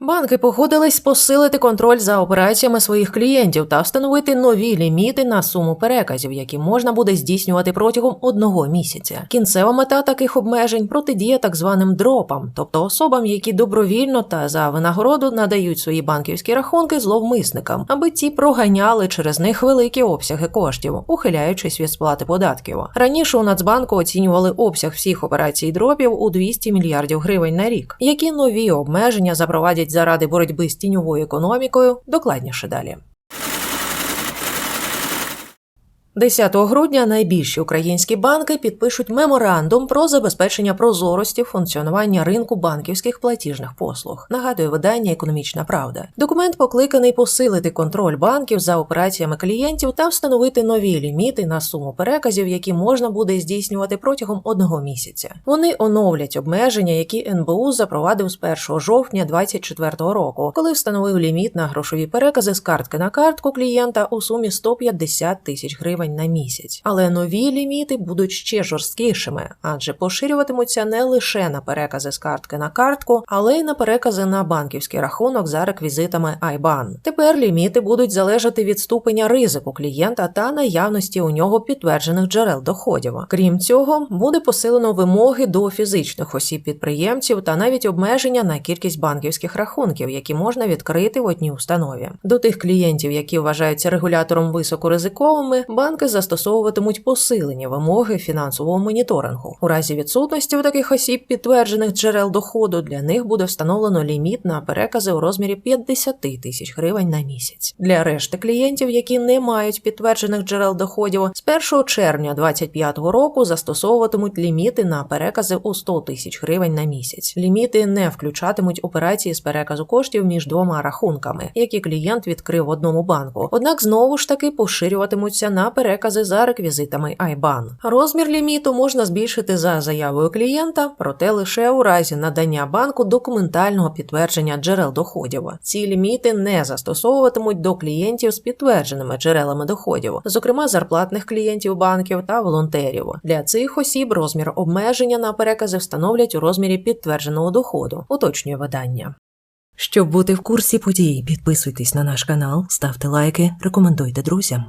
Банки погодились посилити контроль за операціями своїх клієнтів та встановити нові ліміти на суму переказів, які можна буде здійснювати протягом одного місяця. Кінцева мета таких обмежень протидія так званим дропам, тобто особам, які добровільно та за винагороду надають свої банківські рахунки зловмисникам, аби ті проганяли через них великі обсяги коштів, ухиляючись від сплати податків. Раніше у Нацбанку оцінювали обсяг всіх операцій дропів у 200 мільярдів гривень на рік. Які нові обмеження запровадять заради боротьби з тіньовою економікою, докладніше далі. 10 грудня найбільші українські банки підпишуть меморандум про забезпечення прозорості функціонування ринку банківських платіжних послуг. Нагадує видання Економічна Правда. Документ покликаний посилити контроль банків за операціями клієнтів та встановити нові ліміти на суму переказів, які можна буде здійснювати протягом одного місяця. Вони оновлять обмеження, які НБУ запровадив з 1 жовтня 2024 року, коли встановив ліміт на грошові перекази з картки на картку клієнта у сумі 150 тисяч гривень на місяць. Але нові ліміти будуть ще жорсткішими, адже поширюватимуться не лише на перекази з картки на картку, але й на перекази на банківський рахунок за реквізитами IBAN. Тепер ліміти будуть залежати від ступеня ризику клієнта та наявності у нього підтверджених джерел доходів. Крім цього, буде посилено вимоги до фізичних осіб підприємців та навіть обмеження на кількість банківських рахунків, які можна відкрити в одній установі. До тих клієнтів, які вважаються регулятором високоризиковими, банки застосовуватимуть посилені вимоги фінансового моніторингу. У разі відсутності у таких осіб підтверджених джерел доходу для них буде встановлено ліміт на перекази у розмірі 50 тисяч гривень на місяць. Для решти клієнтів, які не мають підтверджених джерел доходів, з 1 червня 2025 року застосовуватимуть ліміти на перекази у 100 тисяч гривень на місяць. Ліміти не включатимуть операції з переказу коштів між двома рахунками, які клієнт відкрив одному банку. Однак знову ж таки поширюватимуться на перекази за реквізитами IBAN. Розмір ліміту можна збільшити за заявою клієнта, проте лише у разі надання банку документального підтвердження джерел доходів. Ці ліміти не застосовуватимуть до клієнтів з підтвердженими джерелами доходів, зокрема зарплатних клієнтів банків та волонтерів. Для цих осіб розмір обмеження на перекази встановлять у розмірі підтвердженого доходу, уточнює видання. Щоб бути в курсі подій, підписуйтесь на наш канал, ставте лайки, рекомендуйте друзям.